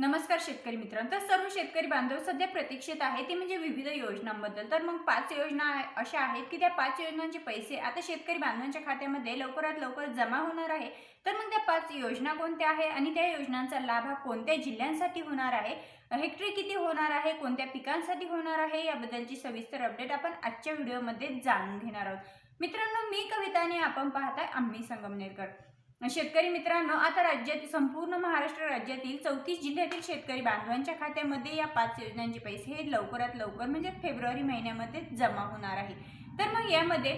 नमस्कार शेतकरी मित्रांनो. तर सर्व शेतकरी बांधव सध्या प्रतीक्षेत आहे ते म्हणजे विविध योजनांबद्दल. तर मग पाच योजना अशा आहेत की त्या पाच योजनांचे पैसे आता शेतकरी बांधवांच्या खात्यामध्ये लवकरात लवकर जमा होणार आहे. तर मग त्या पाच योजना कोणत्या आहे आणि त्या योजनांचा लाभ हा कोणत्या जिल्ह्यांसाठी होणार आहे? हेक्टरी किती होणार आहे? कोणत्या पिकांसाठी होणार आहे? याबद्दलची सविस्तर अपडेट आपण आजच्या व्हिडिओमध्ये जाणून घेणार आहोत. मित्रांनो मी कविताने आपण पाहताय आम्ही संगमनेरकर. शेतकरी मित्रांनो आता राज्यात संपूर्ण महाराष्ट्र राज्यातील चौतीस जिल्ह्यातील शेतकरी बांधवांच्या खात्यामध्ये या पाच योजनांचे पैसे हे लवकरात लवकर म्हणजे फेब्रुवारी महिन्यामध्ये जमा होणार आहे. तर मग यामध्ये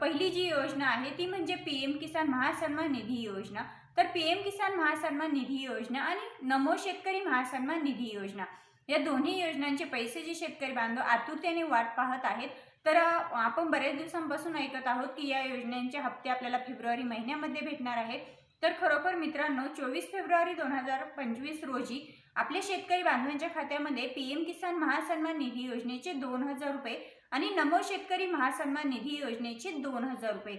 पहिली जी योजना आहे ती म्हणजे पी एम किसान महासन्मान निधी योजना. तर पी एम किसान महासन्मान निधी योजना आणि नमो शेतकरी महासन्मान निधी योजना. या दोन्ही योजनांचे पैसे जे शेतकरी बांधव आतुरतेने वाट पाहत आहेत तर आपण बरेच दिवसांपासून ऐकत आहोत की या योजनेचे हप्ते आपल्याला फेब्रुवारी महिन्यामध्ये भेटणार आहेत. तर खरोखर मित्रांनो चोवीस फेब्रुवारी दोन हजार पंचवीस रोजी आपल्या शेतकरी बांधवांच्या खात्यामध्ये पी एम किसान महासन्मान निधी योजनेचे दोन हजार रुपये आणि नमो शेतकरी महासन्मान निधी योजनेचे दोन हजार रुपये.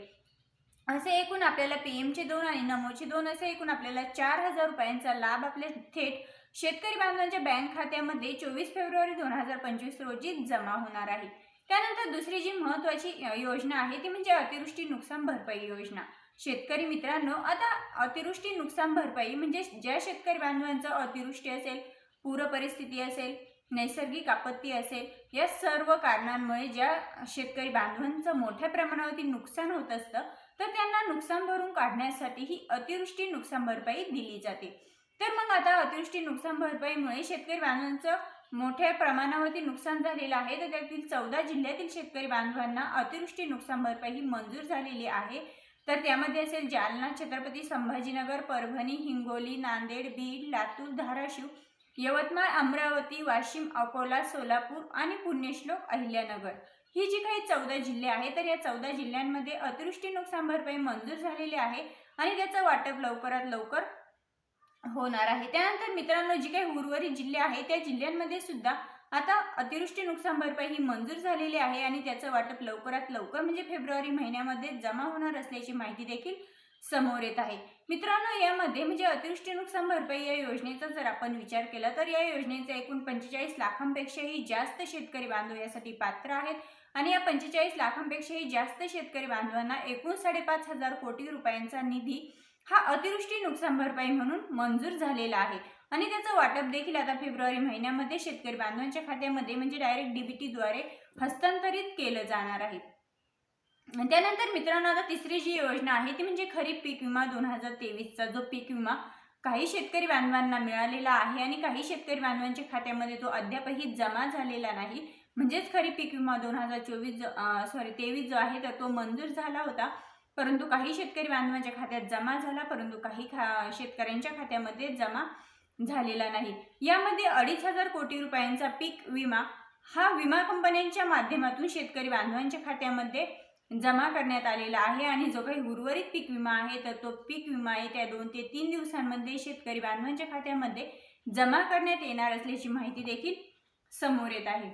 असे एकूण आपल्याला पी एमचे दोन आणि नमोचे दोन असे एकूण आपल्याला चार हजार रुपयांचा लाभ आपल्या थेट शेतकरी बांधवांच्या बँक खात्यामध्ये चोवीस फेब्रुवारी दोन हजार पंचवीस रोजी जमा होणार आहे. त्यानंतर दुसरी जी महत्त्वाची योजना आहे ती म्हणजे अतिवृष्टी नुकसान भरपाई योजना. शेतकरी मित्रांनो आता अतिवृष्टी नुकसान भरपाई म्हणजे ज्या शेतकरी बांधवांचं अतिवृष्टी असेल पूर परिस्थिती असेल नैसर्गिक आपत्ती असेल या सर्व कारणांमुळे ज्या शेतकरी बांधवांचं मोठ्या प्रमाणावरती नुकसान होत असतं तर त्यांना नुकसान भरून काढण्यासाठी ही अतिवृष्टी नुकसान भरपाई दिली जाते. तर मग आता अतिवृष्टी नुकसान भरपाईमुळे शेतकरी बांधवांचं मोठ्या प्रमाणावरती नुकसान झालेलं आहे. तर त्यातील चौदा जिल्ह्यातील शेतकरी बांधवांना अतिवृष्टी नुकसान भरपाई ही मंजूर झालेली आहे. तर त्यामध्ये असेल जालना छत्रपती संभाजीनगर परभणी हिंगोली नांदेड बीड लातूर धाराशिव यवतमाळ अमरावती वाशिम अकोला सोलापूर आणि पुण्यश्लोक अहिल्यानगर. ही जी काही चौदा जिल्हे आहेत तर या चौदा जिल्ह्यांमध्ये अतिवृष्टी नुकसान भरपाई मंजूर झालेली आहे आणि त्याचं वाटप लवकरात लवकर होणार आहे. त्यानंतर मित्रांनो जी काही उर्वरित जिल्हे आहेत त्या जिल्ह्यांमध्ये सुद्धा आता अतिवृष्टी नुकसान भरपाई ही मंजूर झालेली आहे आणि त्याचं वाटप लवकरात लवकर म्हणजे फेब्रुवारी महिन्यामध्ये जमा होणार असल्याची माहिती देखील समोर येत आहे. मित्रांनो यामध्ये म्हणजे अतिवृष्टी नुकसान भरपाई या योजनेचा जर आपण विचार केला तर या योजनेचा एकूण पंचेचाळीस लाखांपेक्षाही जास्त शेतकरी बांधव यासाठी पात्र आहेत. आणि या पंचेचाळीस लाखांपेक्षाही जास्त शेतकरी बांधवांना एकूण साडेपाच हजार कोटी रुपयांचा निधी हा अतिवृष्टी नुकसान भरपाई म्हणून मंजूर झालेला आहे. आणि त्याचं वाटप देखील आता फेब्रुवारी महिन्यामध्ये शेतकरी बांधवांच्या खात्यामध्ये म्हणजे डायरेक्ट डीबीटीद्वारे हस्तांतरित केलं जाणार आहे. त्यानंतर मित्रांनो आता तिसरी जी योजना आहे ती म्हणजे खरीप पीक विमा दोन हजार तेवीसचा. जो पीक विमा काही शेतकरी बांधवांना मिळालेला आहे आणि काही शेतकरी बांधवांच्या खात्यामध्ये तो अद्यापही जमा झालेला नाही. म्हणजेच खरीप पीक विमा दोन हजार चोवीस जो सॉरी तेवीस जो आहे तर तो मंजूर झाला होता. परंतु काही शेतकरी बांधवांच्या खात्यात जमा झाला परंतु काही खा शेतकऱ्यांच्या खात्यामध्ये जमा झालेला नाही. यामध्ये अडीच हजार कोटी रुपयांचा पीक विमा हा विमा कंपन्यांच्या माध्यमातून शेतकरी बांधवांच्या खात्यामध्ये जमा करण्यात आलेला आहे आणि जो काही उर्वरित पीक विमा आहे तर तो पीक विमा आहे त्या दोन ते तीन दिवसांमध्ये शेतकरी बांधवांच्या खात्यामध्ये जमा करण्यात येणार असल्याची माहिती देखील समोर येत आहे.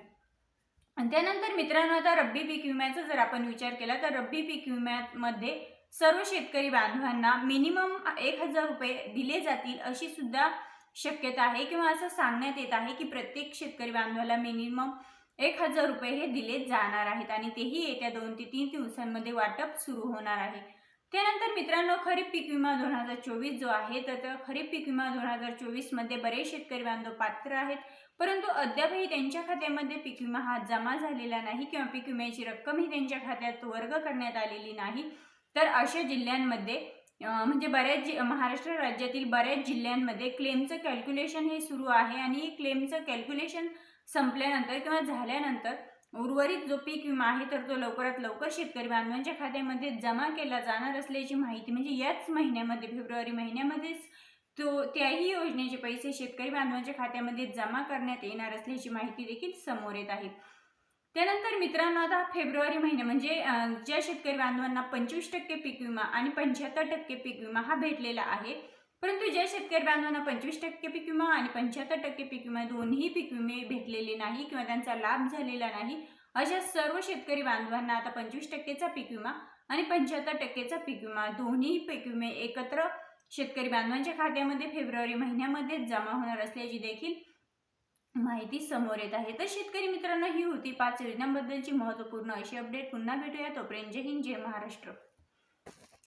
आणि त्यानंतर मित्रांनो आता रब्बी पीक विम्याचा जर आपण विचार केला तर रब्बी पीक विम्यामध्ये सर्व शेतकरी बांधवांना मिनिमम एक हजार रुपये दिले जातील अशी सुद्धा शक्यता आहे किंवा असं सांगण्यात येत आहे की प्रत्येक शेतकरी बांधवाला मिनिमम एक हजार रुपये हे दिले जाणार आहेत आणि तेही येत्या दोन ते तीन दिवसांमध्ये वाटप सुरू होणार आहे. त्यानंतर मित्रांनो खरीप पीक विमा दोन हजार चोवीस जो आहे तर खरीप पीक विमा दोन हजार चोवीसमध्ये बरेच शेतकरी बांधव पात्र आहेत. परंतु अद्यापही त्यांच्या खात्यामध्ये पीक विमा हा जमा झालेला नाही किंवा पीक विम्याची रक्कमही त्यांच्या खात्यात वर्ग करण्यात आलेली नाही तर अशा जिल्ह्यांमध्ये म्हणजे बऱ्याच जि महाराष्ट्र राज्यातील बऱ्याच जिल्ह्यांमध्ये क्लेमचं कॅल्क्युलेशन हे सुरू आहे आणि क्लेमचं कॅल्क्युलेशन संपल्यानंतर किंवा झाल्यानंतर उर्वरित जो पीक विमा आहे तर तो लवकरात लवकर शेतकरी बांधवांच्या खात्यामध्ये जमा केला जाणार असल्याची माहिती म्हणजे याच महिन्यामध्ये फेब्रुवारी महिन्यामध्येच तो त्याही योजनेचे पैसे शेतकरी बांधवांच्या खात्यामध्ये जमा करण्यात येणार असल्याची माहिती देखील समोर येत आहे. त्यानंतर मित्रांनो आता फेब्रुवारी महिने म्हणजे ज्या शेतकरी बांधवांना पंचवीस टक्के पीक विमा आणि पंच्याहत्तर टक्के पीक विमा हा भेटलेला आहे परंतु ज्या शेतकरी बांधवांना पंचवीस टक्के पीक विमा आणि पंच्याहत्तर टक्के पीक विमा दोन्ही पीक विमे भेटलेले नाही किंवा त्यांचा लाभ झालेला नाही अशा सर्व शेतकरी बांधवांना आता पंचवीस टक्केचा पीक विमा आणि पंच्याहत्तर टक्केचा पीक विमा दोन्ही पीक विमे एकत्र शेतकरी बांधवांच्या खात्यामध्ये फेब्रुवारी महिन्यामध्येच जमा होणार असल्याची देखील माहिती समोर येत आहे. तर शेतकरी मित्रांनो ही होती पाच योजनांबद्दलची महत्त्वपूर्ण अशी अपडेट. पुन्हा भेटूया. तोपर्यंत जय हिंद जय महाराष्ट्र.